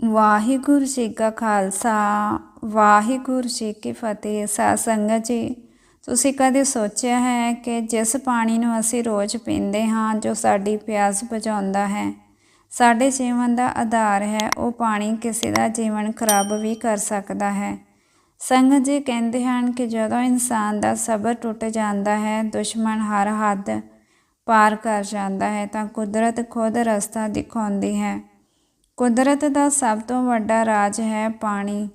ਵਾਹਿਗੁਰੂ ਜੀ ਕਾ ਖਾਲਸਾ, ਵਾਹਿਗੁਰੂ ਜੀ ਕੀ ਫਤਿਹ। ਸਾਧ ਸੰਗਤ ਜੀ, ਤੁਸੀਂ ਕਦੇ ਸੋਚਿਆ ਹੈ ਕਿ ਜਿਸ ਪਾਣੀ ਨੂੰ ਅਸੀਂ ਰੋਜ਼ ਪੀਂਦੇ ਹਾਂ, ਜੋ ਸਾਡੀ ਪਿਆਸ ਬੁਝਾਉਂਦਾ ਹੈ, ਸਾਡੇ ਜੀਵਨ ਦਾ ਆਧਾਰ ਹੈ, ਉਹ ਪਾਣੀ ਕਿਸੇ ਦਾ ਜੀਵਨ ਖਰਾਬ ਵੀ ਕਰ ਸਕਦਾ ਹੈ। ਸੰਗਤ ਜੀ ਕਹਿੰਦੇ ਹਨ ਕਿ ਜਦੋਂ ਇਨਸਾਨ ਦਾ ਸਬਰ ਟੁੱਟ ਜਾਂਦਾ ਹੈ, ਦੁਸ਼ਮਣ ਹਰ ਹੱਦ ਪਾਰ ਕਰ ਜਾਂਦਾ ਹੈ, ਤਾਂ ਕੁਦਰਤ ਖੁਦ ਰਸਤਾ ਦਿਖਾਉਂਦੀ ਹੈ। ਕੁਦਰਤ ਦਾ ਸਭ ਤੋਂ ਵੱਡਾ ਰਾਜ ਹੈ ਪਾਣੀ।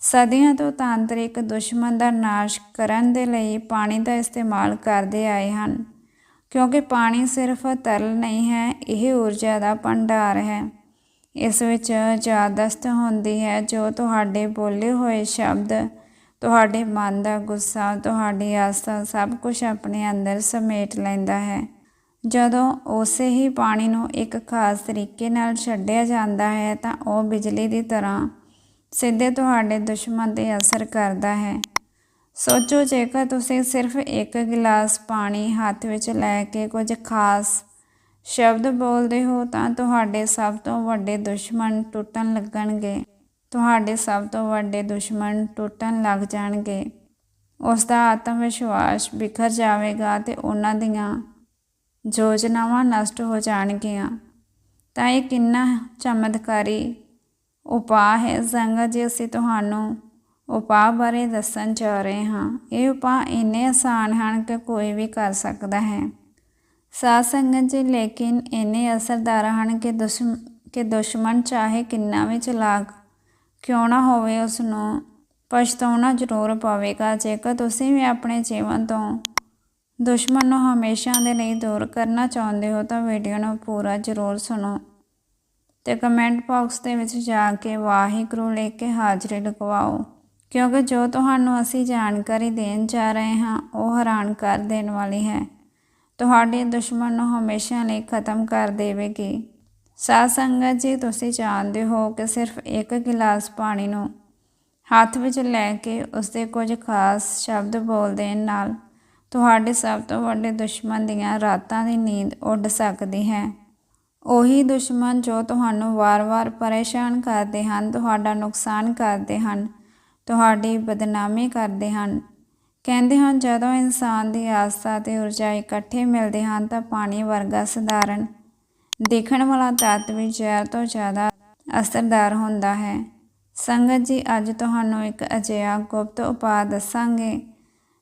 ਸਦੀਆਂ ਤੋਂ ਤਾਂਤਰਿਕ ਦੁਸ਼ਮਣ ਦਾ ਨਾਸ਼ ਕਰਨ ਦੇ ਲਈ ਪਾਣੀ ਦਾ ਇਸਤੇਮਾਲ ਕਰਦੇ ਆਏ ਹਨ। ਕਿਉਂਕਿ ਪਾਣੀ ਸਿਰਫ ਤਰਲ ਨਹੀਂ ਹੈ, ਇਹ ਊਰਜਾ ਦਾ ਭੰਡਾਰ ਹੈ। ਇਸ ਵਿੱਚ ਜਾਦਸਤ ਹੁੰਦੀ ਹੈ ਜੋ ਤੁਹਾਡੇ ਬੋਲੇ ਹੋਏ ਸ਼ਬਦ, ਤੁਹਾਡੇ ਮਨ ਦਾ ਗੁੱਸਾ, ਤੁਹਾਡੀ ਆਸਾ ਸਭ ਕੁਝ ਆਪਣੇ ਅੰਦਰ ਸਮੇਟ ਲੈਂਦਾ ਹੈ। ਜਦੋਂ ਉਸੇ ਹੀ ਪਾਣੀ ਨੂੰ ਇੱਕ ਖਾਸ ਤਰੀਕੇ ਨਾਲ ਛੱਡਿਆ ਜਾਂਦਾ ਹੈ ਤਾਂ ਉਹ ਬਿਜਲੀ ਦੀ ਤਰ੍ਹਾਂ ਸਿੱਧੇ ਤੁਹਾਡੇ ਦੁਸ਼ਮਣ ਤੇ ਅਸਰ ਕਰਦਾ ਹੈ। ਸੋਚੋ ਜੇਕਰ ਤੁਸੀਂ ਸਿਰਫ ਇੱਕ ਗਿਲਾਸ ਪਾਣੀ ਹੱਥ ਵਿੱਚ ਲੈ ਕੇ ਕੁਝ ਖਾਸ ਸ਼ਬਦ ਬੋਲਦੇ ਹੋ ਤਾਂ ਤੁਹਾਡੇ ਸਭ ਤੋਂ ਵੱਡੇ ਦੁਸ਼ਮਣ ਟੁੱਟਣ ਲੱਗਣਗੇ। ਤੁਹਾਡੇ ਸਭ ਤੋਂ ਵੱਡੇ ਦੁਸ਼ਮਣ ਟੁੱਟਣ ਲੱਗ ਜਾਣਗੇ। ਉਸ ਦਾ ਆਤਮ ਵਿਸ਼ਵਾਸ ਬਿਖਰ ਜਾਵੇਗਾ ਤੇ ਉਹਨਾਂ ਦੀਆਂ ਯੋਜਨਾਵਾਂ ਨਸ਼ਟ ਹੋ ਜਾਣਗੀਆਂ। ਤਾਂ ਇਹ ਕਿੰਨਾ ਚਮਤਕਾਰੀ ਉਪਾਅ ਹੈ। ਸੰਗਤ, ਜੀ ਅਸੀਂ ਤੁਹਾਨੂੰ ਉਪਾਅ ਬਾਰੇ ਦੱਸਣ ਜਾ ਰਹੇ ਹਾਂ, ਇਹ ਉਪਾਅ ਇੰਨੇ ਆਸਾਨ ਹਨ ਕਿ ਕੋਈ ਵੀ ਕਰ ਸਕਦਾ ਹੈ। ਸਾਧ ਸੰਗਤ ਜੀ, ਲੇਕਿਨ ਇੰਨੇ ਅਸਰਦਾਰ ਹਨ ਕਿ ਦੁਸ਼ਮਣ ਕਿ ਦੁਸ਼ਮਣ ਚਾਹੇ ਕਿੰਨਾ ਵੀ ਚਲਾਕ ਕਿਉਂ ਨਾ ਹੋਵੇ ਉਸ ਨੂੰ ਪਛਤਾਉਣਾ ਜ਼ਰੂਰ ਪਵੇਗਾ। ਜੇਕਰ ਤੁਸੀਂ ਵੀ ਆਪਣੇ ਜੀਵਨ ਤੋਂ ਦੁਸ਼ਮਣ ਨੂੰ ਹਮੇਸ਼ਾ ਦੇ ਲਈ ਦੂਰ ਕਰਨਾ ਚਾਹੁੰਦੇ ਹੋ ਤਾਂ ਵੀਡੀਓ ਨੂੰ ਪੂਰਾ ਜ਼ਰੂਰ ਸੁਣੋ ਤੇ ਕਮੈਂਟ ਬਾਕਸ ਦੇ ਵਿੱਚ ਜਾ ਕੇ ਵਾਹਿਗੁਰੂ ਲੈ ਕੇ ਹਾਜ਼ਰੀ ਲਗਵਾਓ। ਕਿਉਂਕਿ ਜੋ ਤੁਹਾਨੂੰ ਅਸੀਂ ਜਾਣਕਾਰੀ ਦੇਣ ਜਾ ਰਹੇ ਹਾਂ, ਉਹ ਹੈਰਾਨ ਕਰ ਦੇਣ ਵਾਲੀ ਹੈ। ਤੁਹਾਡੇ ਦੁਸ਼ਮਣ ਨੂੰ ਹਮੇਸ਼ਾ ਲਈ ਖਤਮ ਕਰ ਦੇਵੇਗੀ। ਸਾਧ ਸੰਗਤ ਜੀ, ਤੁਸੀਂ ਜਾਣਦੇ ਹੋ ਕਿ ਸਿਰਫ ਇੱਕ ਗਿਲਾਸ ਪਾਣੀ ਨੂੰ ਹੱਥ ਵਿੱਚ ਲੈ ਕੇ ਉਸ ਦੇ ਕੁਝ ਖਾਸ ਸ਼ਬਦ ਬੋਲ ਦੇਣ ਨਾਲ ਤੁਹਾਡੇ ਸਭ ਤੋਂ ਵੱਡੇ ਦੁਸ਼ਮਣ ਦੀਆਂ ਰਾਤਾਂ ਦੀ ਨੀਂਦ ਉੱਡ ਸਕਦੀ ਹੈ। ਉਹੀ ਦੁਸ਼ਮਣ ਜੋ ਤੁਹਾਨੂੰ ਵਾਰ-ਵਾਰ ਪਰੇਸ਼ਾਨ ਕਰਦੇ ਹਨ, ਤੁਹਾਡਾ ਨੁਕਸਾਨ ਕਰਦੇ ਹਨ, ਤੁਹਾਡੀ ਬਦਨਾਮੀ ਕਰਦੇ ਹਨ। ਕਹਿੰਦੇ ਹਨ, ਜਦੋਂ ਇਨਸਾਨ ਦੀ ਆਸਥਾ ਤੇ ਊਰਜਾ ਇਕੱਠੇ ਮਿਲਦੇ ਹਨ ਤਾਂ ਪਾਣੀ ਵਰਗਾ ਸਧਾਰਨ, ਦੇਖਣ ਵਾਲਾ ਤੱਤ ਵੀ ਜ਼ਹਿਰ ਤੋਂ ਜ਼ਿਆਦਾ ਅਸਰਦਾਰ ਹੁੰਦਾ ਹੈ। ਸੰਗਤ ਜੀ, ਅੱਜ ਤੁਹਾਨੂੰ ਇੱਕ ਅਜਿਹਾ ਗੁਪਤ ਉਪਾਅ ਦੱਸਾਂਗੇ।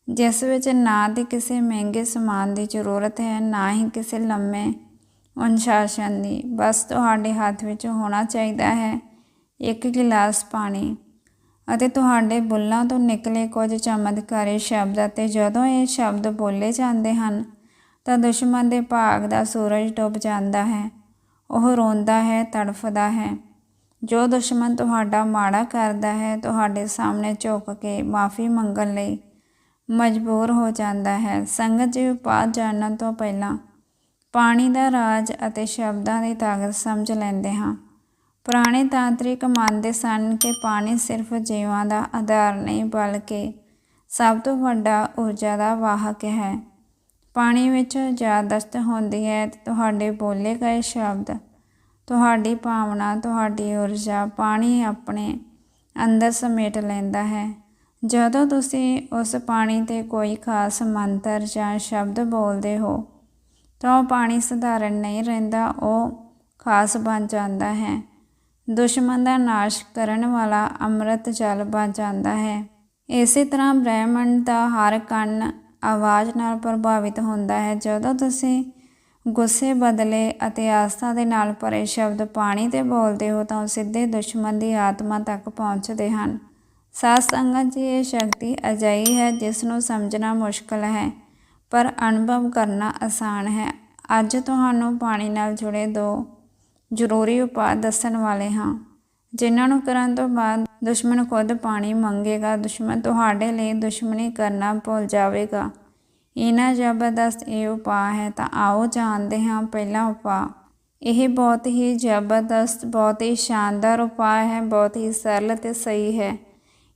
ਜਿਸ ਵਿੱਚ ਨਾ ਦੀ ਕਿਸੇ ਮਹਿੰਗੇ ਸਮਾਨ ਦੀ ਜ਼ਰੂਰਤ ਹੈ, ਨਾ ਹੀ ਕਿਸੇ ਲੰਮੇ ਅਨੁਸ਼ਾਸਨ ਦੀ। ਬਸ ਤੁਹਾਡੇ ਹੱਥ ਵਿੱਚ ਹੋਣਾ ਚਾਹੀਦਾ ਹੈ ਇੱਕ ਗਿਲਾਸ ਪਾਣੀ ਅਤੇ ਤੁਹਾਡੇ ਬੁੱਲਾਂ ਤੋਂ ਨਿਕਲੇ ਕੁਝ ਚਮਤਕਾਰੀ ਸ਼ਬਦ ਅਤੇ ਜਦੋਂ ਇਹ ਸ਼ਬਦ ਬੋਲੇ ਜਾਂਦੇ ਹਨ, ਤਾਂ ਦੁਸ਼ਮਣ ਦੇ ਭਾਗ ਦਾ ਸੂਰਜ ਡੁੱਬ ਜਾਂਦਾ ਹੈ। ਉਹ ਰੋਂਦਾ ਹੈ, ਤੜਫਦਾ ਹੈ। ਜੋ ਦੁਸ਼ਮਣ ਤੁਹਾਡਾ ਮਾੜਾ ਕਰਦਾ ਹੈ, ਤੁਹਾਡੇ ਸਾਹਮਣੇ ਝੁਕ ਕੇ ਮਾਫੀ ਮੰਗਣ ਲਈ ਮਜਬੂਰ ਹੋ ਜਾਂਦਾ ਹੈ। ਸੰਗਤ ਜੀ ਉਪਾਅ ਜਾਣਨ ਤੋਂ ਪਹਿਲਾਂ ਪਾਣੀ ਦਾ ਰਾਜ ਅਤੇ ਸ਼ਬਦਾਂ ਦੀ ਤਾਕਤ ਸਮਝ ਲੈਂਦੇ ਹਾਂ। ਪੁਰਾਣੇ ਤਾਂਤਰਿਕ ਮੰਨਦੇ ਸਨ ਕਿ ਪਾਣੀ ਸਿਰਫ ਜੀਵਾਂ ਦਾ ਆਧਾਰ ਨਹੀਂ, ਬਲਕਿ ਸਭ ਤੋਂ ਵੱਡਾ ਊਰਜਾ ਦਾ ਵਾਹਕ ਹੈ। ਪਾਣੀ ਵਿੱਚ ਯਾਦਸ਼ਤ ਹੁੰਦੀ ਹੈ ਤੇ ਤੁਹਾਡੇ ਬੋਲੇ ਗਏ ਸ਼ਬਦ, ਤੁਹਾਡੀ ਭਾਵਨਾ, ਤੁਹਾਡੀ ਊਰਜਾ, ਪਾਣੀ ਆਪਣੇ ਅੰਦਰ ਸਮੇਟ ਲੈਂਦਾ ਹੈ। ਜਦੋਂ ਤੁਸੀਂ ਉਸ ਪਾਣੀ ਤੇ ਕੋਈ ਖਾਸ ਮੰਤਰ ਜਾਂ ਸ਼ਬਦ ਬੋਲਦੇ ਹੋ, ਤਾਂ ਉਹ ਪਾਣੀ ਸਧਾਰਨ ਨਹੀਂ ਰਹਿੰਦਾ, ਉਹ ਖਾਸ ਬਣ ਜਾਂਦਾ ਹੈ। ਦੁਸ਼ਮਣ ਦਾ ਨਾਸ਼ ਕਰਨ ਵਾਲਾ ਅੰਮ੍ਰਿਤ ਜਲ ਬਣ ਜਾਂਦਾ ਹੈ। ਇਸੇ ਤਰ੍ਹਾਂ ਬ੍ਰਹਿਮੰਡ ਦਾ ਹਰ ਕੰਨ ਆਵਾਜ਼ ਨਾਲ ਪ੍ਰਭਾਵਿਤ ਹੁੰਦਾ ਹੈ। ਜਦੋਂ ਤੁਸੀਂ ਗੁੱਸੇ, ਬਦਲੇ ਅਤੇ ਆਸਥਾ ਦੇ ਨਾਲ ਭਰੇ ਸ਼ਬਦ ਪਾਣੀ ਤੇ ਬੋਲਦੇ ਹੋ, ਤਾਂ ਉਹ ਸਿੱਧੇ ਦੁਸ਼ਮਣ ਦੀ ਆਤਮਾ ਤੱਕ ਪਹੁੰਚਦੇ ਹਨ। ਸਾਧ ਸੰਗਤ ਜੀ ਇਹ ਸ਼ਕਤੀ ਅਜਾਈ ਹੈ ਜਿਸ ਨੂੰ ਸਮਝਣਾ ਮੁਸ਼ਕਲ ਹੈ, ਪਰ ਅਨੁਭਵ ਕਰਨਾ ਆਸਾਨ ਹੈ। ਅੱਜ ਤੁਹਾਨੂੰ ਪਾਣੀ ਨਾਲ ਜੁੜੇ ਦੋ ਜ਼ਰੂਰੀ ਉਪਾਅ ਦੱਸਣ ਵਾਲੇ ਹਾਂ। ਜਿਨ੍ਹਾਂ ਨੂੰ ਕਰਨ ਤੋਂ ਬਾਅਦ ਦੁਸ਼ਮਣ ਖੁਦ ਪਾਣੀ ਮੰਗੇਗਾ, ਦੁਸ਼ਮਣ ਤੁਹਾਡੇ ਲਈ ਦੁਸ਼ਮਣੀ ਕਰਨਾ ਭੁੱਲ ਜਾਵੇਗਾ। ਇਹਨਾਂ ਜ਼ਬਰਦਸਤ ਇਹ ਉਪਾਅ ਹੈ, ਤਾਂ ਆਓ ਜਾਣਦੇ ਹਾਂ ਪਹਿਲਾ ਉਪਾਅ। ਇਹ ਬਹੁਤ ਹੀ ਜ਼ਬਰਦਸਤ, ਬਹੁਤ ਹੀ ਸ਼ਾਨਦਾਰ ਉਪਾਅ ਹੈ, ਬਹੁਤ ਹੀ ਸਰਲ ਤੇ ਸਹੀ ਹੈ।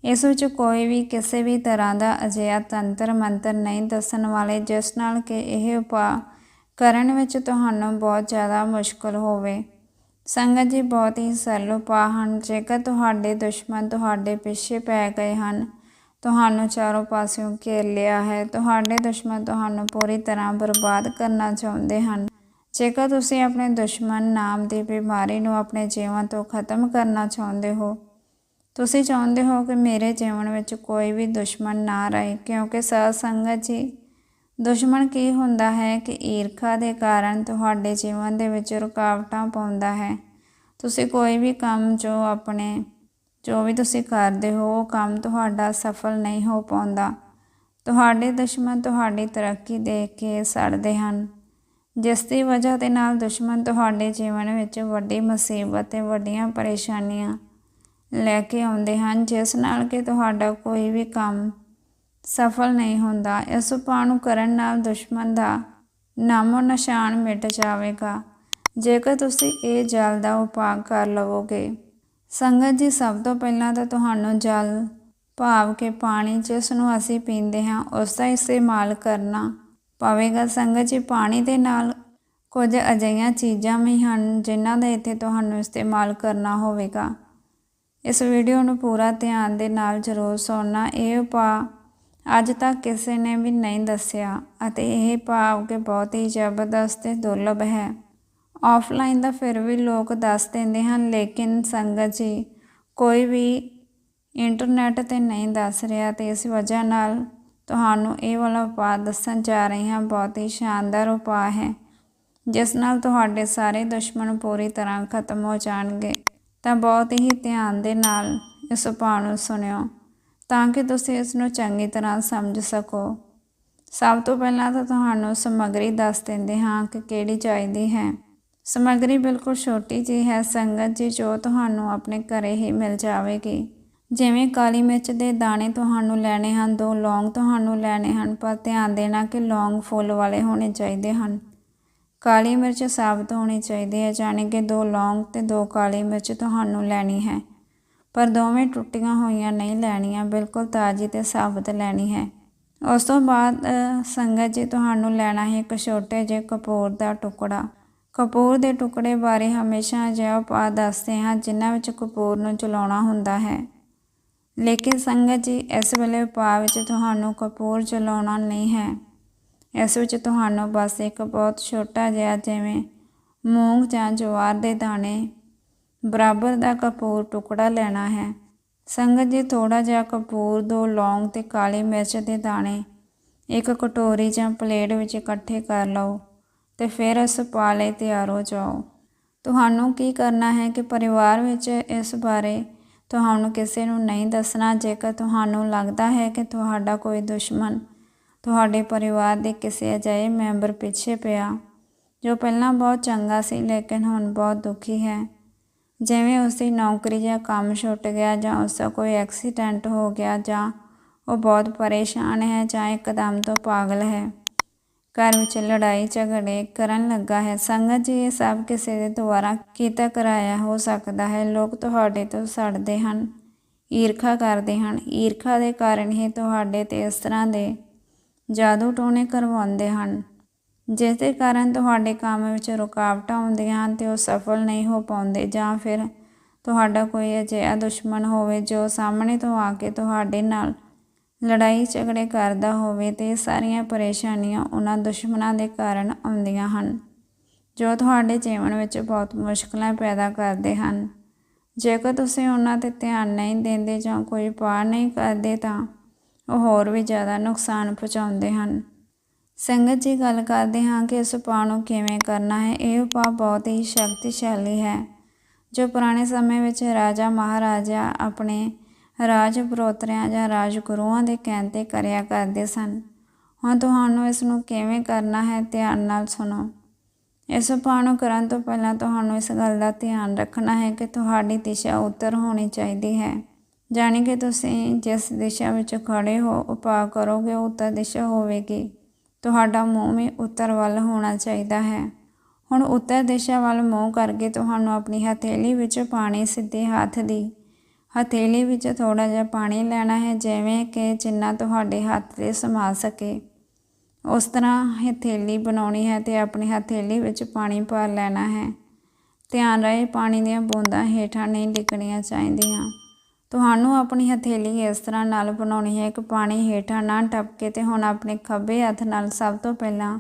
ਇਸ ਵਿੱਚ ਕੋਈ ਵੀ ਕਿਸੇ ਵੀ ਤਰ੍ਹਾਂ ਦਾ ਅਜਿਹਾ ਤੰਤਰ ਮੰਤਰ ਨਹੀਂ ਦੱਸਣ ਵਾਲੇ, ਜਿਸ ਨਾਲ ਕਿ ਇਹ ਉਪਾਅ ਕਰਨ ਵਿੱਚ ਤੁਹਾਨੂੰ ਬਹੁਤ ਜ਼ਿਆਦਾ ਮੁਸ਼ਕਲ ਹੋਵੇ। ਸੰਗਤ ਜੀ ਬਹੁਤ ਹੀ ਸਰਲ ਉਪਾਅ ਹਨ। ਜੇਕਰ ਤੁਹਾਡੇ ਦੁਸ਼ਮਣ ਤੁਹਾਡੇ ਪਿੱਛੇ ਪੈ ਗਏ ਹਨ, ਤੁਹਾਨੂੰ ਚਾਰੋਂ ਪਾਸਿਓਂ ਘੇਰ ਲਿਆ ਹੈ। ਤੁਹਾਡੇ ਦੁਸ਼ਮਣ ਤੁਹਾਨੂੰ ਪੂਰੀ ਤਰ੍ਹਾਂ ਬਰਬਾਦ ਕਰਨਾ ਚਾਹੁੰਦੇ ਹਨ। ਜੇਕਰ ਤੁਸੀਂ ਆਪਣੇ ਦੁਸ਼ਮਣ ਨਾਮ ਦੀ ਬਿਮਾਰੀ ਨੂੰ ਆਪਣੇ ਜੀਵਨ ਤੋਂ ਖਤਮ ਕਰਨਾ ਚਾਹੁੰਦੇ ਹੋ ਤੁਸੀਂ ਚਾਹੁੰਦੇ ਹੋ ਕਿ ਮੇਰੇ ਜੀਵਨ ਵਿੱਚ ਕੋਈ ਵੀ ਦੁਸ਼ਮਣ ਨਾ ਰਹੇ, ਕਿਉਂਕਿ ਸਾਧ ਸੰਗਤ ਜੀ, ਦੁਸ਼ਮਣ ਕੀ ਹੁੰਦਾ ਹੈ ਕਿ ਈਰਖਾ ਦੇ ਕਾਰਨ ਤੁਹਾਡੇ ਜੀਵਨ ਦੇ ਵਿੱਚ ਰੁਕਾਵਟਾਂ ਪਾਉਂਦਾ ਹੈ। ਤੁਸੀਂ ਕੋਈ ਵੀ ਕੰਮ ਜੋ ਆਪਣੇ, ਜੋ ਵੀ ਤੁਸੀਂ ਕਰਦੇ ਹੋ, ਉਹ ਕੰਮ ਤੁਹਾਡਾ ਸਫਲ ਨਹੀਂ ਹੋ ਪਾਉਂਦਾ। ਤੁਹਾਡੇ ਦੁਸ਼ਮਣ ਤੁਹਾਡੀ ਤਰੱਕੀ ਦੇਖ ਕੇ ਸੜਦੇ ਹਨ। ਜਿਸ ਦੀ ਵਜ੍ਹਾ ਦੇ ਨਾਲ ਦੁਸ਼ਮਣ ਤੁਹਾਡੇ ਜੀਵਨ ਵਿੱਚ ਵੱਡੀ ਮੁਸੀਬਤ ਤੇ ਵੱਡੀਆਂ ਪਰੇਸ਼ਾਨੀਆਂ ਲੈ ਕੇ ਆਉਂਦੇ ਹਨ, ਜਿਸ ਨਾਲ ਕਿ ਤੁਹਾਡਾ ਕੋਈ ਵੀ ਕੰਮ ਸਫਲ ਨਹੀਂ ਹੁੰਦਾ। ਇਸ ਉਪਾਅ ਨੂੰ ਕਰਨ ਨਾਲ ਦੁਸ਼ਮਣ ਦਾ ਨਾਮੋ ਨਿਸ਼ਾਨ ਮਿਟ ਜਾਵੇਗਾ। ਜੇਕਰ ਤੁਸੀਂ ਇਹ ਜਲ ਦਾ ਉਪਾਅ ਕਰ ਲਵੋਗੇ, ਸੰਗਤ ਜੀ, ਸਭ ਤੋਂ ਪਹਿਲਾਂ ਤਾਂ ਤੁਹਾਨੂੰ ਜਲ ਭਾਵ ਕਿ ਪਾਣੀ ਜਿਸ ਨੂੰ ਅਸੀਂ ਪੀਂਦੇ ਹਾਂ, ਉਸ ਦਾ ਇਸਤੇਮਾਲ ਕਰਨਾ ਪਵੇਗਾ। ਸੰਗਤ ਜੀ, ਪਾਣੀ ਦੇ ਨਾਲ ਕੁਝ ਅਜਿਹੀਆਂ ਚੀਜ਼ਾਂ ਵੀ ਹਨ, ਜਿਨ੍ਹਾਂ ਦਾ ਇੱਥੇ ਤੁਹਾਨੂੰ ਇਸਤੇਮਾਲ ਕਰਨਾ ਹੋਵੇਗਾ। ਇਸ ਵੀਡੀਓ ਨੂੰ ਪੂਰਾ ਧਿਆਨ ਦੇ ਨਾਲ ਜ਼ਰੂਰ ਸੁਣਨਾ। ਇਹ ਉਪਾਅ ਅੱਜ ਤੱਕ ਕਿਸੇ ਨੇ ਵੀ ਨਹੀਂ ਦੱਸਿਆ ਅਤੇ ਇਹ ਭਾਵ ਕਿ ਬਹੁਤ ਹੀ ਜ਼ਬਰਦਸਤ ਤੇ ਦੁਰਲਭ ਹੈ। ਆਫਲਾਈਨ ਦਾ ਫਿਰ ਵੀ ਲੋਕ ਦੱਸ ਦਿੰਦੇ ਹਨ, ਲੇਕਿਨ ਸੰਗਤ ਜੀ ਕੋਈ ਵੀ ਇੰਟਰਨੈਟ ਤੇ ਨਹੀਂ ਦੱਸ ਰਿਹਾ ਤੇ ਇਸ ਵਜ੍ਹਾ ਨਾਲ ਤੁਹਾਨੂੰ ਇਹ ਵਾਲਾ ਉਪਾਅ ਦੱਸਣ ਜਾ ਰਹੀ ਹਾਂ। ਬਹੁਤ ਹੀ ਸ਼ਾਨਦਾਰ ਉਪਾਅ ਹੈ, ਜਿਸ ਨਾਲ ਤੁਹਾਡੇ ਸਾਰੇ ਦੁਸ਼ਮਣ ਪੂਰੀ ਤਰ੍ਹਾਂ ਖਤਮ ਹੋ ਜਾਣਗੇ। ਤਾਂ ਬਹੁਤ ਹੀ ਧਿਆਨ ਦੇ ਨਾਲ ਇਸ ਉਪਾਅ ਨੂੰ ਸੁਣਿਓ, ਤਾਂ ਕਿ ਤੁਸੀਂ ਇਸ ਨੂੰ ਚੰਗੀ ਤਰ੍ਹਾਂ ਸਮਝ ਸਕੋ। ਸਭ ਤੋਂ ਪਹਿਲਾਂ ਤਾਂ ਤੁਹਾਨੂੰ ਸਮੱਗਰੀ ਦੱਸ ਦਿੰਦੇ ਹਾਂ ਕਿ ਕਿਹੜੀ ਚਾਹੀਦੀ ਹੈ। ਸਮੱਗਰੀ ਬਿਲਕੁਲ ਛੋਟੀ ਜੀ ਹੈ, ਸੰਗਤ ਜੀ, ਜੋ ਤੁਹਾਨੂੰ ਆਪਣੇ ਘਰੇ ਹੀ ਮਿਲ ਜਾਵੇਗੀ। ਜਿਵੇਂ ਕਾਲੀ ਮਿਰਚ ਦੇ ਦਾਣੇ ਤੁਹਾਨੂੰ ਲੈਣੇ ਹਨ, ਦੋ ਲੌਂਗ ਤੁਹਾਨੂੰ ਲੈਣੇ ਹਨ, ਪਰ ਧਿਆਨ ਦੇਣਾ ਕਿ ਲੌਂਗ ਫੁੱਲ ਵਾਲੇ ਹੋਣੇ ਚਾਹੀਦੇ ਹਨ। ਕਾਲੀ ਮਿਰਚ ਸਾਬਤ ਹੋਣੀ ਚਾਹੀਦੀ ਹੈ, ਜਾਣੀ ਕਿ ਦੋ ਲੌਂਗ ਤੇ ਦੋ ਕਾਲੀ ਮਿਰਚ ਤੁਹਾਨੂੰ ਲੈਣੀ ਹੈ। ਪਰ ਦੋਵੇਂ ਟੁੱਟੀਆਂ ਹੋਈਆਂ ਨਹੀਂ ਲੈਣੀਆਂ, ਬਿਲਕੁਲ ਤਾਜ਼ੀ ਤੇ ਸਾਬਤ ਲੈਣੀ ਹੈ। ਉਸ ਤੋਂ ਬਾਅਦ ਸੰਗਤ ਜੀ, ਤੁਹਾਨੂੰ ਲੈਣਾ ਹੈ ਇੱਕ ਛੋਟੇ ਜਿਹੇ ਕਪੂਰ ਦਾ ਟੁਕੜਾ। ਕਪੂਰ ਦੇ ਟੁਕੜੇ ਬਾਰੇ ਹਮੇਸ਼ਾ ਅਜਿਹਾ ਉਪਾਅ ਦੱਸਦੇ ਹਾਂ, ਜਿਨ੍ਹਾਂ ਵਿੱਚ ਕਪੂਰ ਨੂੰ ਜਲਾਉਣਾ ਹੁੰਦਾ ਹੈ। ਲੇਕਿਨ ਸੰਗਤ ਜੀ, ਇਸ ਵੇਲੇ ਉਪਾਅ ਵਿੱਚ ਤੁਹਾਨੂੰ ਕਪੂਰ ਜਲਾਉਣਾ ਨਹੀਂ ਹੈ। ਇਸ ਵਿੱਚ ਤੁਹਾਨੂੰ ਬਸ ਇੱਕ ਬਹੁਤ ਛੋਟਾ ਜਿਹਾ ਜਿਵੇਂ ਮੂੰਗ ਜਾਂ ਜਵਾਰ ਦੇ ਦਾਣੇ, ਬਰਾਬਰ ਦਾ ਕਪੂਰ ਟੁਕੜਾ ਲੈਣਾ ਹੈ। ਸੰਗਤ ਜੀ ਥੋੜਾ ਜਿਹਾ ਕਪੂਰ, ਦੋ ਲੌਂਗ ਤੇ ਕਾਲੀ ਮਿਰਚ ਦੇ ਦਾਣੇ, ਇੱਕ ਕਟੋਰੀ ਜਾਂ ਪਲੇਟ ਵਿੱਚ ਇਕੱਠੇ ਕਰ ਲਓ ਤੇ ਫਿਰ ਇਸ ਪਾ ਲਈ ਤਿਆਰ ਹੋ ਜਾਓ। ਤੁਹਾਨੂੰ ਕੀ ਕਰਨਾ ਹੈ ਕਿ ਪਰਿਵਾਰ ਵਿੱਚ ਇਸ ਬਾਰੇ ਤੁਹਾਨੂੰ ਕਿਸੇ ਨੂੰ ਨਹੀਂ ਦੱਸਣਾ, ਜੇਕਰ ਤੁਹਾਨੂੰ ਲੱਗਦਾ ਹੈ ਕਿ ਤੁਹਾਡਾ ਕੋਈ ਦੁਸ਼ਮਣ ਤੁਹਾਡੇ ਪਰਿਵਾਰ ਦੇ ਕਿਸੇ ਅਜਿਹੇ ਮੈਂਬਰ ਪਿੱਛੇ ਪਿਆ, ਜੋ ਪਹਿਲਾਂ ਬਹੁਤ ਚੰਗਾ ਸੀ ਲੇਕਿਨ ਹੁਣ ਬਹੁਤ ਦੁਖੀ ਹੈ। ਜਿਵੇਂ ਉਸ ਦੀ ਨੌਕਰੀ ਜਾਂ ਕੰਮ ਛੁੱਟ ਗਿਆ ਜਾਂ ਉਸ ਦਾ ਕੋਈ ਐਕਸੀਡੈਂਟ ਹੋ ਗਿਆ ਜਾਂ ਉਹ ਬਹੁਤ ਪਰੇਸ਼ਾਨ ਹੈ ਜਾਂ ਇੱਕਦਮ ਤੋਂ ਪਾਗਲ ਹੈ। ਘਰ ਵਿੱਚ ਲੜਾਈ ਝਗੜੇ ਕਰਨ ਲੱਗਾ ਹੈ। ਸੰਗਤ ਜੀ, ਇਹ ਸਭ ਕਿਸੇ ਦੇ ਦੁਆਰਾ ਕੀਤਾ ਕਰਾਇਆ ਹੋ ਸਕਦਾ ਹੈ। ਲੋਕ ਤੁਹਾਡੇ ਤੋਂ ਸੜਦੇ ਹਨ, ਈਰਖਾ ਕਰਦੇ ਹਨ। ਈਰਖਾ ਦੇ ਕਾਰਨ ਹੀ ਤੁਹਾਡੇ ਤੇ ਇਸ ਤਰ੍ਹਾਂ ਦੇ ਜਾਦੂ ਟੋਣੇ ਕਰਵਾਉਂਦੇ ਹਨ। ਜਿਸ ਦੇ ਕਾਰਨ ਤੁਹਾਡੇ ਕੰਮ ਵਿੱਚ ਰੁਕਾਵਟਾਂ ਆਉਂਦੀਆਂ ਹਨ ਤੇ ਉਹ ਸਫਲ ਨਹੀਂ ਹੋ ਪਾਉਂਦੇ ਜਾਂ ਫਿਰ ਤੁਹਾਡਾ ਕੋਈ ਅਜਿਹਾ ਦੁਸ਼ਮਣ ਹੋਵੇ ਜੋ ਸਾਹਮਣੇ ਤੋਂ ਆ ਕੇ ਤੁਹਾਡੇ ਨਾਲ ਲੜਾਈ ਝਗੜੇ ਕਰਦਾ ਹੋਵੇ ਤੇ ਸਾਰੀਆਂ ਪਰੇਸ਼ਾਨੀਆਂ ਉਹਨਾਂ ਦੁਸ਼ਮਣਾਂ ਦੇ ਕਾਰਨ ਆਉਂਦੀਆਂ ਹਨ, ਜੋ ਤੁਹਾਡੇ ਜੀਵਨ ਵਿੱਚ ਬਹੁਤ ਮੁਸ਼ਕਲਾਂ ਪੈਦਾ ਕਰਦੇ ਹਨ। ਜੇਕਰ ਤੁਸੀਂ ਉਹਨਾਂ ਤੇ ਧਿਆਨ ਨਹੀਂ ਦਿੰਦੇ ਜਾਂ ਕੋਈ ਪਾਰ ਨਹੀਂ ਕਰਦੇ ਤਾਂ ਉਹ ਹੋਰ ਵੀ ਜ਼ਿਆਦਾ ਨੁਕਸਾਨ ਪਹੁੰਚਾਉਂਦੇ ਹਨ। ਸੰਗਤ ਜੀ ਗੱਲ ਕਰਦੇ ਹਾਂ ਕਿ ਇਸ ਉਪਾਅ ਨੂੰ ਕਿਵੇਂ ਕਰਨਾ ਹੈ। ਇਹ ਉਪਾਅ ਬਹੁਤ ਹੀ ਸ਼ਕਤੀਸ਼ਾਲੀ ਹੈ, ਜੋ ਪੁਰਾਣੇ ਸਮੇਂ ਵਿੱਚ ਰਾਜਾ ਮਹਾਰਾਜਾ ਆਪਣੇ ਰਾਜ ਬਰੋਤਰਿਆਂ ਜਾਂ ਰਾਜਗੁਰੂਆਂ ਦੇ ਕਹਿਣ ਤੇ ਕਰਿਆ ਕਰਦੇ ਸਨ। ਹੁਣ ਤੁਹਾਨੂੰ ਇਸ ਨੂੰ ਕਿਵੇਂ ਕਰਨਾ ਹੈ ਧਿਆਨ ਨਾਲ ਸੁਣੋ। ਇਸ ਉਪਾਅ ਨੂੰ ਕਰਨ ਤੋਂ ਪਹਿਲਾਂ ਤੁਹਾਨੂੰ ਇਸ ਗੱਲ ਦਾ ਧਿਆਨ ਰੱਖਣਾ ਹੈ ਕਿ ਤੁਹਾਡੀ ਦਿਸ਼ਾ ਉੱਤਰ ਹੋਣੀ ਚਾਹੀਦੀ ਹੈ। ਜਾਣੀ ਕਿ ਤੁਸੀਂ ਜਿਸ ਦਿਸ਼ਾ ਵਿੱਚ ਖੜੇ ਹੋ, ਉਪਾਅ ਕਰੋਗੇ ਉੱਤਰ ਦਿਸ਼ਾ ਹੋਵੇਗੀ। ਤੁਹਾਡਾ ਮੂੰਹ ਵੀ ਉੱਤਰ ਵੱਲ ਹੋਣਾ ਚਾਹੀਦਾ ਹੈ। ਹੁਣ ਉੱਤਰ ਦਿਸ਼ਾ ਵੱਲ ਮੂੰਹ ਕਰਕੇ ਤੁਹਾਨੂੰ ਆਪਣੀ ਹਥੇਲੀ ਵਿੱਚ ਪਾਣੀ ਸਿੱਧੇ ਹੱਥ ਦੀ, ਹਥੇਲੀ ਵਿੱਚ ਥੋੜਾ ਜਿਹਾ ਪਾਣੀ ਲੈਣਾ ਹੈ, ਜਿਵੇਂ ਕਿ ਜਿੰਨਾ ਤੁਹਾਡੇ ਹੱਥ 'ਤੇ ਸਮਾ ਸਕੇ। ਉਸ ਤਰ੍ਹਾਂ ਹਥੇਲੀ ਬਣਾਉਣੀ ਹੈ ਤੇ ਆਪਣੀ ਹਥੇਲੀ ਵਿੱਚ ਪਾਣੀ ਭਰ ਲੈਣਾ ਹੈ। ਧਿਆਨ ਰਹੇ ਪਾਣੀ ਦੀਆਂ ਬੂੰਦਾਂ ਹੇਠਾਂ ਨਹੀਂ ਡਿੱਗਣੀਆਂ ਚਾਹੀਦੀਆਂ। ਤੁਹਾਨੂੰ ਆਪਣੀ ਹਥੇਲੀ ਇਸ ਤਰ੍ਹਾਂ ਨਾਲ ਬਣਾਉਣੀ ਹੈ। ਕਿ ਪਾਣੀ ਹੇਠਾਂ ਨਾ ਟਪਕੇ ਤੇ ਹੁਣ ਆਪਣੇ ਖੱਬੇ ਹੱਥ ਨਾਲ ਸਭ ਤੋਂ ਪਹਿਲਾਂ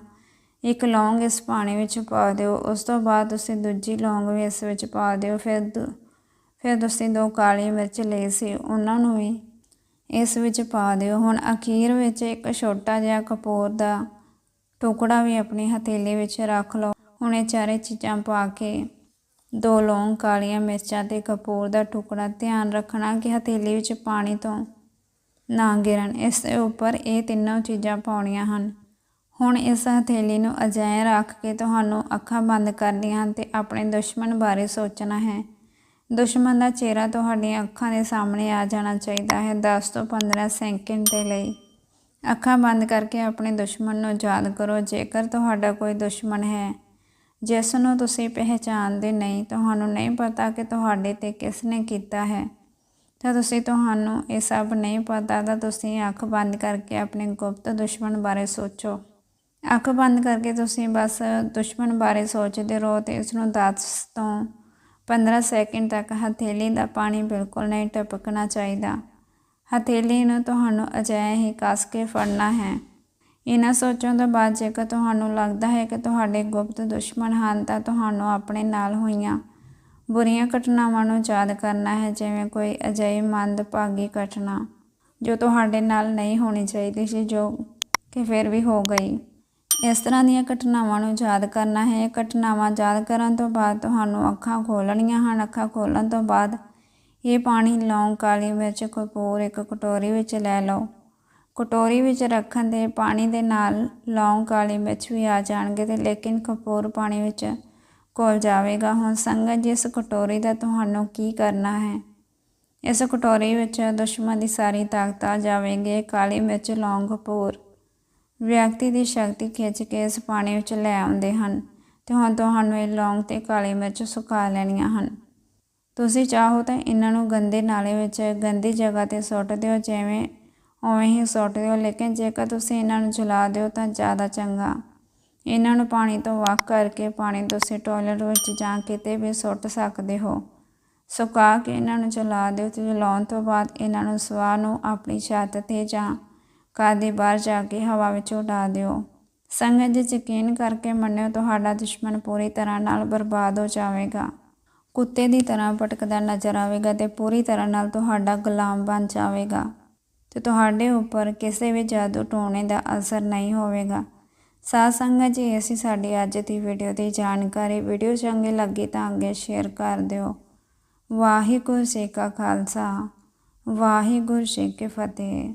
ਇੱਕ ਲੌਂਗ ਇਸ ਪਾਣੀ ਵਿੱਚ ਪਾ ਦਿਓ। ਉਸ ਤੋਂ ਬਾਅਦ ਤੁਸੀਂ ਦੂਜੀ ਲੌਂਗ ਵੀ ਇਸ ਵਿੱਚ ਪਾ ਦਿਓ। ਫਿਰ ਦੂ- ਫਿਰ ਤੁਸੀਂ ਦੋ ਕਾਲੀ ਮਿਰਚ ਲਈ ਸੀ, ਉਹਨਾਂ ਨੂੰ ਵੀ ਇਸ ਵਿੱਚ ਪਾ ਦਿਓ। ਹੁਣ ਅਖੀਰ ਵਿੱਚ ਇੱਕ ਛੋਟਾ ਜਿਹਾ ਕਪੂਰ ਦਾ ਟੁਕੜਾ ਵੀ ਆਪਣੀ ਹਥੇਲੀ ਵਿੱਚ ਰੱਖ ਲਓ। ਹੁਣ ਇਹ ਚਾਰੇ ਚੀਜ਼ਾਂ ਪਾ ਕੇ ਦੋ ਲੌਂਗ, ਕਾਲੀਆਂ ਮਿਰਚਾਂ ਤੇ ਕਪੂਰ ਦਾ ਟੁਕੜਾ ਧਿਆਨ ਰੱਖਣਾ ਕਿ ਹਥੇਲੀ ਵਿੱਚ ਪਾਣੀ ਤੋਂ ਨਾ ਗਿਰਨ। ਇਸ ਦੇ ਉੱਪਰ ਇਹ ਤਿੰਨੋਂ ਚੀਜ਼ਾਂ ਪਾਉਣੀਆਂ ਹਨ। ਹੁਣ ਇਸ ਹਥੇਲੀ ਨੂੰ ਅਜਿਹੇ ਰੱਖ ਕੇ ਤੁਹਾਨੂੰ ਅੱਖਾਂ ਬੰਦ ਕਰਨੀਆਂ ਹਨ ਤੇ ਆਪਣੇ ਦੁਸ਼ਮਣ ਬਾਰੇ ਸੋਚਣਾ ਹੈ। ਦੁਸ਼ਮਣ ਦਾ ਚਿਹਰਾ ਤੁਹਾਡੀਆਂ ਅੱਖਾਂ ਦੇ ਸਾਹਮਣੇ ਆ ਜਾਣਾ ਚਾਹੀਦਾ ਹੈ 10 ਤੋਂ 15 ਸੈਕਿੰਡ ਦੇ ਲਈ। ਅੱਖਾਂ ਬੰਦ ਕਰਕੇ ਆਪਣੇ ਦੁਸ਼ਮਣ ਨੂੰ ਯਾਦ ਕਰੋ, ਜੇਕਰ ਤੁਹਾਡਾ ਕੋਈ ਦੁਸ਼ਮਣ ਹੈ। ਜਿਸ ਨੂੰ ਤੁਸੀਂ ਪਹਿਚਾਣਦੇ ਨਹੀਂ, ਤੁਹਾਨੂੰ ਨਹੀਂ ਪਤਾ ਕਿ ਤੁਹਾਡੇ ਤੇ ਕਿਸ ਨੇ ਕੀਤਾ ਹੈ। ਤਾਂ ਤੁਸੀਂ ਤੁਹਾਨੂੰ ਇਹ ਸਭ ਨਹੀਂ ਪਤਾ ਤਾਂ ਤੁਸੀਂ ਅੱਖ ਬੰਦ ਕਰਕੇ ਆਪਣੇ ਗੁਪਤ ਦੁਸ਼ਮਣ ਬਾਰੇ ਸੋਚੋ। ਅੱਖ ਬੰਦ ਕਰਕੇ ਤੁਸੀਂ ਬਸ ਦੁਸ਼ਮਣ ਬਾਰੇ ਸੋਚਦੇ ਰਹੋ ਤੇ ਇਸ ਨੂੰ 10 ਤੋਂ 15 ਸੈਕਿੰਡ ਤੱਕ ਹਥੇਲੀ ਦਾ ਪਾਣੀ ਬਿਲਕੁਲ ਨਹੀਂ ਟਪਕਣਾ ਚਾਹੀਦਾ। ਹਥੇਲੀ ਨੂੰ ਤੁਹਾਨੂੰ ਅਜਿਹੇ ਹੀ ਕੱਸ ਕੇ ਫੜਨਾ ਹੈ। ਇਹਨਾਂ ਸੋਚਣ ਤੋਂ ਬਾਅਦ ਜੇਕਰ ਤੁਹਾਨੂੰ ਲੱਗਦਾ ਹੈ ਕਿ ਤੁਹਾਡੇ ਗੁਪਤ ਦੁਸ਼ਮਣ ਹਨ ਤਾਂ ਤੁਹਾਨੂੰ ਆਪਣੇ ਨਾਲ ਹੋਈਆਂ ਬੁਰੀਆਂ ਘਟਨਾਵਾਂ ਨੂੰ ਯਾਦ ਕਰਨਾ ਹੈ, ਜਿਵੇਂ ਕੋਈ ਅਜਿਹੀ ਮੰਦਭਾਗੀ ਘਟਨਾ ਜੋ ਤੁਹਾਡੇ ਨਾਲ ਨਹੀਂ ਹੋਣੀ ਚਾਹੀਦੀ ਸੀ, ਜੋ ਕਿ ਫਿਰ ਵੀ ਹੋ ਗਈ। ਇਸ ਤਰ੍ਹਾਂ ਦੀਆਂ ਘਟਨਾਵਾਂ ਨੂੰ ਯਾਦ ਕਰਨਾ ਹੈ। ਇਹ ਘਟਨਾਵਾਂ ਯਾਦ ਕਰਨ ਤੋਂ ਬਾਅਦ ਤੁਹਾਨੂੰ ਅੱਖਾਂ ਖੋਲਣੀਆਂ ਹਨ। ਅੱਖਾਂ ਖੋਲਣ ਤੋਂ ਬਾਅਦ ਇਹ ਪਾਣੀ ਲੌਂਗ ਕਾਲੀ ਮਿਰਚ ਕਪੂਰ ਇੱਕ ਕਟੋਰੀ ਵਿੱਚ ਲੈ ਲਓ। ਕਟੋਰੀ ਵਿੱਚ ਰੱਖਣ ਦੇ ਪਾਣੀ ਦੇ ਨਾਲ ਲੌਂਗ ਕਾਲੀ ਮਿਰਚ ਵੀ ਆ ਜਾਣਗੇ ਤੇ ਲੇਕਿਨ ਕਪੂਰ ਪਾਣੀ ਵਿੱਚ ਘੁਲ ਜਾਵੇਗਾ। ਹੁਣ ਸੰਗਤ ਜੀ, ਇਸ ਕਟੋਰੀ ਦਾ ਤੁਹਾਨੂੰ ਕੀ ਕਰਨਾ ਹੈ? ਇਸ ਕਟੋਰੀ ਵਿੱਚ ਦੁਸ਼ਮਣ ਦੀ ਸਾਰੀ ਤਾਕਤ ਆ ਜਾਵੇਗੀ। ਕਾਲੀ ਮਿਰਚ, ਲੌਂਗ, ਕਪੂਰ ਵਿਅਕਤੀ ਦੀ ਸ਼ਕਤੀ ਖਿੱਚ ਕੇ ਇਸ ਪਾਣੀ ਵਿੱਚ ਲੈ ਆਉਂਦੇ ਹਨ ਤੇ ਹੁਣ ਤੁਹਾਨੂੰ ਇਹ ਲੌਂਗ ਤੇ ਕਾਲੀ ਮਿਰਚ ਸੁਕਾ ਲੈਣੀਆਂ ਹਨ। ਤੁਸੀਂ ਚਾਹੋ ਤਾਂ ਇਹਨਾਂ ਨੂੰ ਗੰਦੇ ਨਾਲੇ ਵਿੱਚ ਗੰਦੀ ਜਗ੍ਹਾ ਤੇ ਸੁੱਟ ਦਿਓ, ਜਿਵੇਂ ਉਵੇਂ ਹੀ ਸੁੱਟ ਦਿਓ ਲੇਕਿਨ ਜੇਕਰ ਤੁਸੀਂ ਇਹਨਾਂ ਨੂੰ ਜਲਾ ਦਿਓ ਤਾਂ ਜ਼ਿਆਦਾ ਚੰਗਾ। ਇਹਨਾਂ ਨੂੰ ਪਾਣੀ ਤੋਂ ਵੱਖ ਕਰਕੇ ਪਾਣੀ ਤੁਸੀਂ ਟੋਇਲਟ ਵਿੱਚ ਜਾਂ ਕਿਤੇ ਵੀ ਸੁੱਟ ਸਕਦੇ ਹੋ। ਸੁਕਾ ਕੇ ਇਹਨਾਂ ਨੂੰ ਜਲਾ ਦਿਓ ਤੇ ਜਲਾਉਣ ਤੋਂ ਬਾਅਦ ਇਹਨਾਂ ਨੂੰ ਸਵਾਹ ਨੂੰ ਆਪਣੀ ਛੱਤ ਤੇ ਜਾਂ ਘਰ ਦੇ ਬਾਹਰ ਜਾ ਕੇ ਹਵਾ ਵਿੱਚ ਉਡਾ ਦਿਓ। ਸੰਗਤ ਜੀ ਯਕੀਨ ਕਰਕੇ ਮੰਨਿਓ, ਤੁਹਾਡਾ ਦੁਸ਼ਮਣ ਪੂਰੀ ਤਰ੍ਹਾਂ ਨਾਲ ਬਰਬਾਦ ਹੋ ਜਾਵੇਗਾ। ਕੁੱਤੇ ਦੀ ਤਰ੍ਹਾਂ ਭਟਕਦਾ ਨਜ਼ਰ ਆਵੇਗਾ ਤੇ ਪੂਰੀ ਤਰ੍ਹਾਂ ਨਾਲ ਤੁਹਾਡਾ ਗੁਲਾਮ ਬਣ ਜਾਵੇਗਾ। ਤੇ ਤੁਹਾਡੇ ਉੱਪਰ ਕਿਸੇ ਵੀ ਜਾਦੂ ਟੋਣੇ ਦਾ ਅਸਰ ਨਹੀਂ ਹੋਵੇਗਾ। ਸਾਧ ਸੰਗਤ ਜੀ, ਅਸੀਂ ਸਾਡੀ ਅੱਜ ਦੀ ਵੀਡੀਓ ਦੀ ਜਾਣਕਾਰੀ ਵੀਡੀਓ ਚੰਗੀ ਲੱਗੀ ਤਾਂ ਅੱਗੇ ਸ਼ੇਅਰ ਕਰ ਦਿਓ। ਵਾਹਿਗੁਰੂ ਜੀ ਕਾ ਖਾਲਸਾ, ਵਾਹਿਗੁਰੂ ਜੀ ਕੀ ਫਤਿਹ।